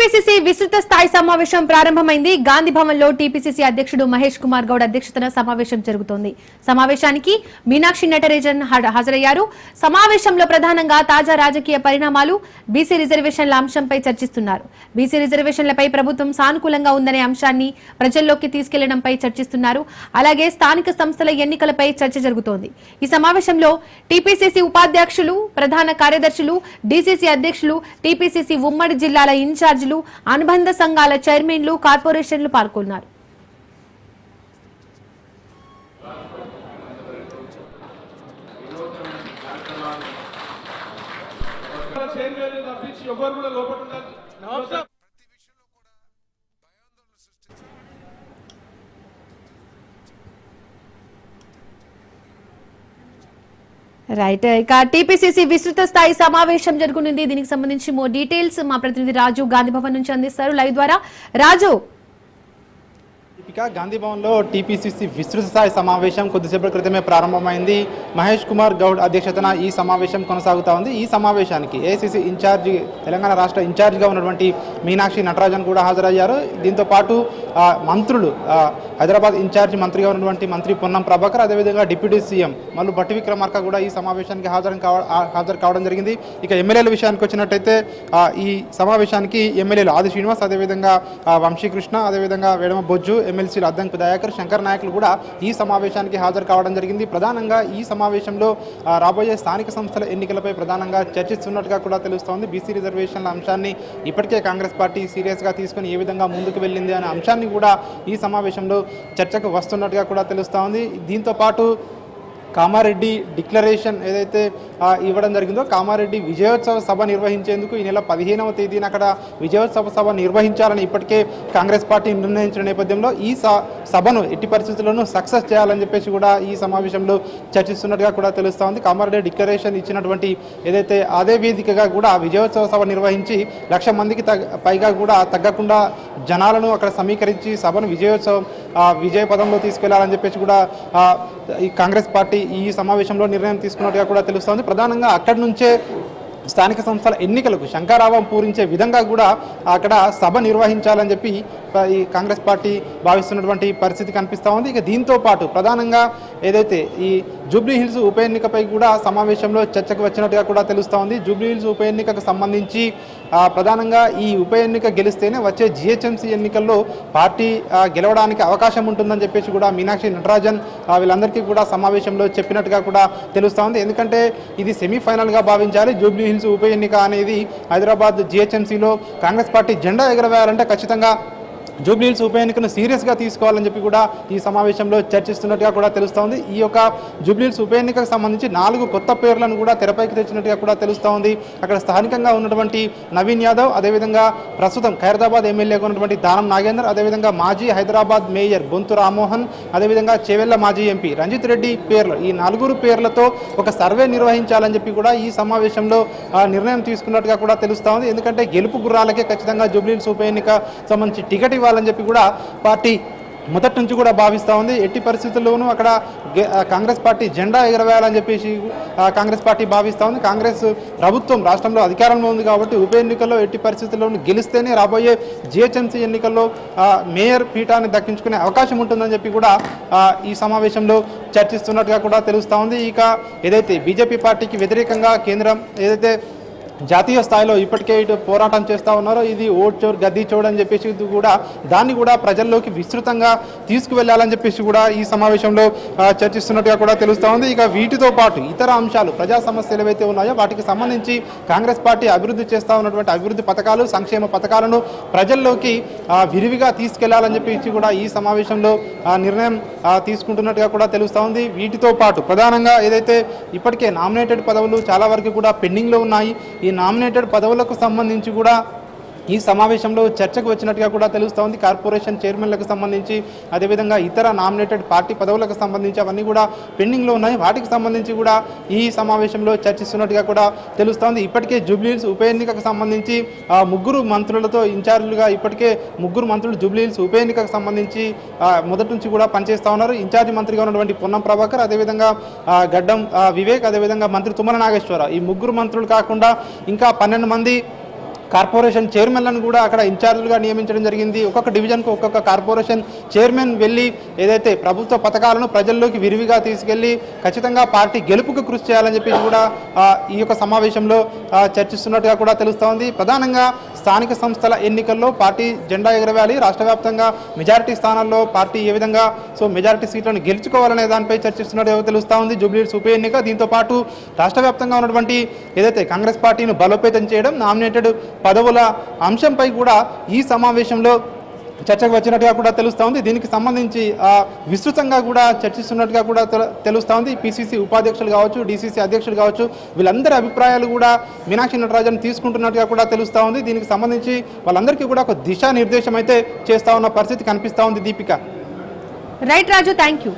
TPCC విస్తృత స్థాయి సమావేశం ప్రారంభమైంది. గాంధీ భవన్లో టీపీసీసీ అధ్యక్షుడు మహేష్ కుమార్ గౌడ్ అధ్యక్షతన సమావేశం జరుగుతోంది. సమావేశానికి మీనాక్షి నటరేజన్ హాజరయ్యారు. సమావేశంలో ప్రధానంగా తాజా రాజకీయ పరిణామాలు బీసీ రిజర్వేషన్ల అంశంపై చర్చిస్తున్నారు. బీసీ రిజర్వేషన్లపై ప్రభుత్వం సానుకూలంగా ఉందనే అంశాన్ని ప్రజల్లోకి తీసుకెళ్ళడంపై చర్చిస్తున్నారు. అలాగే స్థానిక సంస్థల ఎన్నికలపై చర్చ జరుగుతోంది. ఈ సమావేశంలో టీపీసీసీ ఉపాధ్యక్షులు ప్రధాన కార్యదర్శులు డీసీసీ అధ్యక్షులు టీపీసీసీ ఉమ్మడి జిల్లాల ఇన్ఛార్జీలు అనుబంధ సంఘాల చైర్మన్లు కార్పొరేషన్లు పాల్గొన్నారు. చైర్మన్ తప్పించి ఎవరు కూడా లోపల ఉండాలి. రైట్ ఇక టీపీసీసీ విస్తృత స్థాయి సమావేశం జరుగుతుంది దీనికి సంబంధించి మోర్ డీటెయిల్స్ మా ప్రతినిధి రాజు గాంధీ భవన్ నుంచి అందిస్తారు. లైవ్ ద్వారా రాజు ఇక గాంధీ భవన్లో టీపీసీసీ విస్తృత స్థాయి సమావేశం కొద్దిసేపటి క్రితమే ప్రారంభమైంది. మహేష్ కుమార్ గౌడ్ అధ్యక్షతన ఈ సమావేశం కొనసాగుతూ ఉంది. ఈ సమావేశానికి ఏసీసీ ఇన్ఛార్జి తెలంగాణ రాష్ట్ర ఇన్ఛార్జిగా ఉన్నటువంటి మీనాక్షి నటరాజన్ కూడా హాజరయ్యారు. దీంతో పాటు మంత్రులు హైదరాబాద్ ఇన్ఛార్జి మంత్రిగా ఉన్నటువంటి మంత్రి పొన్నం ప్రభాకర్ అదేవిధంగా డిప్యూటీ సీఎం మళ్ళీ భట్టి విక్రమార్క కూడా ఈ సమావేశానికి హాజరు కావ హాజరు కావడం జరిగింది. ఇక ఎమ్మెల్యేల విషయానికి వచ్చినట్టయితే ఈ సమావేశానికి ఎమ్మెల్యేలు ఆది శ్రీనివాస్ అదేవిధంగా వంశీకృష్ణ అదేవిధంగా వేడమ బొజ్జు ఎమ్మెల్సీలు అద్దంకు దయాకర్ శంకర్ నాయకులు కూడా ఈ సమావేశానికి హాజరు కావడం జరిగింది. ప్రధానంగా ఈ సమావేశంలో రాబోయే స్థానిక సంస్థల ఎన్నికలపై ప్రధానంగా చర్చిస్తున్నట్టుగా కూడా తెలుస్తోంది. బీసీ రిజర్వేషన్ల అంశాన్ని ఇప్పటికే కాంగ్రెస్ పార్టీ సీరియస్గా తీసుకుని ఏ విధంగా ముందుకు వెళ్ళింది అనే అంశాన్ని కూడా ఈ సమావేశంలో చర్చకు వస్తున్నట్టుగా కూడా తెలుస్తోంది. దీంతో పాటు కామారెడ్డి డిక్లరేషన్ ఏదైతే ఇవ్వడం జరిగిందో కామారెడ్డి విజయోత్సవ సభ నిర్వహించేందుకు ఈ నెల పదిహేనవ తేదీన అక్కడ విజయోత్సవ సభ నిర్వహించాలని ఇప్పటికే కాంగ్రెస్ పార్టీ నిర్ణయించిన నేపథ్యంలో ఈ స- సభను ఎట్టి పరిస్థితుల్లోనూ సక్సెస్ చేయాలని చెప్పేసి కూడా ఈ సమావేశంలో చర్చిస్తున్నట్టుగా కూడా తెలుస్తోంది కామారెడ్డి డిక్లరేషన్ ఇచ్చినటువంటి ఏదైతే అదే వేదికగా కూడా విజయోత్సవ సభ నిర్వహించి లక్ష మందికి పైగా కూడా తగ్గకుండా జనాలను అక్కడ సమీకరించి సభను విజయోత్సవం విజయ పదంలో తీసుకెళ్ళాలని చెప్పేసి కూడా ఈ కాంగ్రెస్ పార్టీ ఈ సమావేశంలో నిర్ణయం తీసుకున్నట్టుగా కూడా తెలుస్తోంది ప్రధానంగా అక్కడి నుంచే స్థానిక సంస్థల ఎన్నికలకు శంకారావం పూరించే విధంగా కూడా అక్కడ సభ నిర్వహించాలని చెప్పి ఈ కాంగ్రెస్ పార్టీ భావిస్తున్నటువంటి పరిస్థితి కనిపిస్తూ ఉంది. ఇక దీంతో పాటు ప్రధానంగా ఏదైతే ఈ జూబ్లీ హిల్స్ ఉప ఎన్నికపై కూడా సమావేశంలో చర్చకు వచ్చినట్టుగా కూడా తెలుస్తూ ఉంది. జూబ్లీ హిల్స్ ఉప ఎన్నికకు సంబంధించి ప్రధానంగా ఈ ఉప ఎన్నిక గెలిస్తేనే వచ్చే జిహెచ్ఎంసీ ఎన్నికల్లో పార్టీ గెలవడానికి అవకాశం ఉంటుందని చెప్పేసి కూడా మీనాక్షి నటరాజన్ వీళ్ళందరికీ కూడా సమావేశంలో చెప్పినట్టుగా కూడా తెలుస్తూ ఉంది. ఎందుకంటే ఇది సెమీఫైనల్గా భావించాలి. జూబ్లీ హిల్స్ ఉప ఎన్నిక అనేది హైదరాబాద్ జిహెచ్ఎంసీలో కాంగ్రెస్ పార్టీ జెండా ఎగరవేయాలంటే ఖచ్చితంగా జూబ్లీహిల్స్ ఉప ఎన్నికను సీరియస్గా తీసుకోవాలని చెప్పి కూడా ఈ సమావేశంలో చర్చిస్తున్నట్టుగా కూడా తెలుస్తోంది. ఈ యొక్క జూబ్లీహిల్స్ ఉప ఎన్నికకు సంబంధించి నాలుగు కొత్త పేర్లను కూడా తెరపైకి తెచ్చినట్టుగా కూడా తెలుస్తోంది. అక్కడ స్థానికంగా ఉన్నటువంటి నవీన్ యాదవ్ అదేవిధంగా ప్రస్తుతం ఖైరదాబాద్ ఎమ్మెల్యేగా ఉన్నటువంటి దానం నాగేందర్ అదేవిధంగా మాజీ హైదరాబాద్ మేయర్ బొంతు రామ్మోహన్ అదేవిధంగా చేవెళ్ళ మాజీ ఎంపీ రంజిత్ రెడ్డి పేర్లు. ఈ నలుగురు పేర్లతో ఒక సర్వే నిర్వహించాలని చెప్పి కూడా ఈ సమావేశంలో ఆ, నిర్ణయం తీసుకున్నట్టుగా కూడా తెలుస్తోంది. ఎందుకంటే గెలుపు గుర్రాలకే ఖచ్చితంగా జూబ్లీహిల్స్ ఉప ఎన్నిక సంబంధించి టికెట్ ఇవ్వాలని చెప్పి కూడా పార్టీ మొదటి నుంచి కూడా భావిస్తూ ఉంది. ఎట్టి పరిస్థితుల్లోనూ అక్కడ కాంగ్రెస్ పార్టీ జెండా ఎగరవేయాలని చెప్పేసి కాంగ్రెస్ పార్టీ భావిస్తూ ఉంది. కాంగ్రెస్ ప్రభుత్వం రాష్ట్రంలో అధికారంలో ఉంది కాబట్టి ఉప ఎన్నికల్లో ఎట్టి పరిస్థితుల్లోనూ గెలిస్తేనే రాబోయే జిహెచ్ఎంసీ ఎన్నికల్లో మేయర్ పీఠాన్ని దక్కించుకునే అవకాశం ఉంటుందని చెప్పి కూడా ఈ సమావేశంలో చర్చిస్తున్నట్టుగా కూడా తెలుస్తూ ఉంది. ఇక ఏదైతే బీజేపీ పార్టీకి వ్యతిరేకంగా కేంద్రం ఏదైతే జాతీయ స్థాయిలో ఇప్పటికే ఇటు పోరాటం చేస్తూ ఉన్నారో ఇది ఓట్ చోర్ గద్దీ చోర్ అని చెప్పేసి కూడా దాన్ని కూడా ప్రజల్లోకి విస్తృతంగా తీసుకువెళ్ళాలని చెప్పేసి కూడా ఈ సమావేశంలో చర్చిస్తున్నట్టుగా కూడా తెలుస్తూ ఉంది. ఇక వీటితో పాటు ఇతర అంశాలు ప్రజా సమస్యలు ఏవైతే ఉన్నాయో వాటికి సంబంధించి కాంగ్రెస్ పార్టీ అభివృద్ధి చేస్తూ ఉన్నటువంటి అభివృద్ధి పథకాలు సంక్షేమ పథకాలను ప్రజల్లోకి విరివిగా తీసుకెళ్ళాలని చెప్పేసి కూడా ఈ సమావేశంలో నిర్ణయం తీసుకుంటున్నట్టుగా కూడా తెలుస్తూ ఉంది. వీటితో పాటు ప్రధానంగా ఏదైతే ఇప్పటికే నామినేటెడ్ పదవులు చాలా వరకు కూడా పెండింగ్లో ఉన్నాయి ఈ నామినేటెడ్ పదవులకు సంబంధించి కూడా ఈ సమావేశంలో చర్చకు వచ్చినట్టుగా కూడా తెలుస్తోంది కార్పొరేషన్ చైర్మన్లకు సంబంధించి అదేవిధంగా ఇతర నామినేటెడ్ పార్టీ పదవులకు సంబంధించి అవన్నీ కూడా పెండింగ్లో ఉన్నాయి. వాటికి సంబంధించి కూడా ఈ సమావేశంలో చర్చిస్తున్నట్టుగా కూడా తెలుస్తోంది ఇప్పటికే జూబ్లీహిల్స్ ఉప ఎన్నికకు సంబంధించి ముగ్గురు మంత్రులతో ఇన్ఛార్జీలుగా ఇప్పటికే ముగ్గురు మంత్రులు జూబ్లీహిల్స్ ఉప ఎన్నికకు సంబంధించి మొదటి నుంచి కూడా పనిచేస్తూ ఉన్నారు. ఇన్ఛార్జి మంత్రిగా ఉన్నటువంటి పొన్నం ప్రభాకర్ అదేవిధంగా గడ్డం వివేక్ అదేవిధంగా మంత్రి తుమ్మల నాగేశ్వరరావు. ఈ ముగ్గురు మంత్రులు కాకుండా ఇంకా పన్నెండు మంది కార్పొరేషన్ చైర్మన్లను కూడా అక్కడ ఇన్ఛార్జ్లుగా నియమించడం జరిగింది. ఒక్కొక్క డివిజన్కు ఒక్కొక్క కార్పొరేషన్ చైర్మన్ వెళ్ళి ఏదైతే ప్రభుత్వ పథకాలను ప్రజల్లోకి విరివిగా తీసుకెళ్ళి ఖచ్చితంగా పార్టీ గెలుపుకు కృషి చేయాలని చెప్పేసి కూడా ఈ యొక్క సమావేశంలో చర్చిస్తున్నట్టుగా కూడా తెలుస్తోంది ప్రధానంగా స్థానిక సంస్థల ఎన్నికల్లో పార్టీ జెండా ఎగరవేయాలి రాష్ట్ర వ్యాప్తంగా మెజారిటీ స్థానాల్లో పార్టీ ఏ విధంగా సో మెజారిటీ సీట్లను గెలుచుకోవాలనే దానిపై చర్చిస్తున్నట్టు తెలుస్తూ ఉంది. జూబ్లీహిల్స్ ఉప ఎన్నిక. దీంతో పాటు రాష్ట్ర వ్యాప్తంగా ఉన్నటువంటి ఏదైతే కాంగ్రెస్ పార్టీని బలోపేతం చేయడం నామినేటెడ్ పదవుల అంశంపై కూడా ఈ సమావేశంలో చర్చకు వచ్చినట్టుగా కూడా తెలుస్తూ ఉంది. దీనికి సంబంధించి విస్తృతంగా కూడా చర్చిస్తున్నట్టుగా కూడా తెలుస్తూ ఉంది. పిసిసి ఉపాధ్యక్షులు కావచ్చు డిసిసి అధ్యక్షులు కావచ్చు వీళ్ళందరి అభిప్రాయాలు కూడా మీనాక్షి నటరాజన్ తీసుకుంటున్నట్టుగా కూడా తెలుస్తూ ఉంది. దీనికి సంబంధించి వాళ్ళందరికీ కూడా ఒక దిశానిర్దేశం అయితే చేస్తూ ఉన్న పరిస్థితి కనిపిస్తూ ఉంది Deepika. Right Raju thank you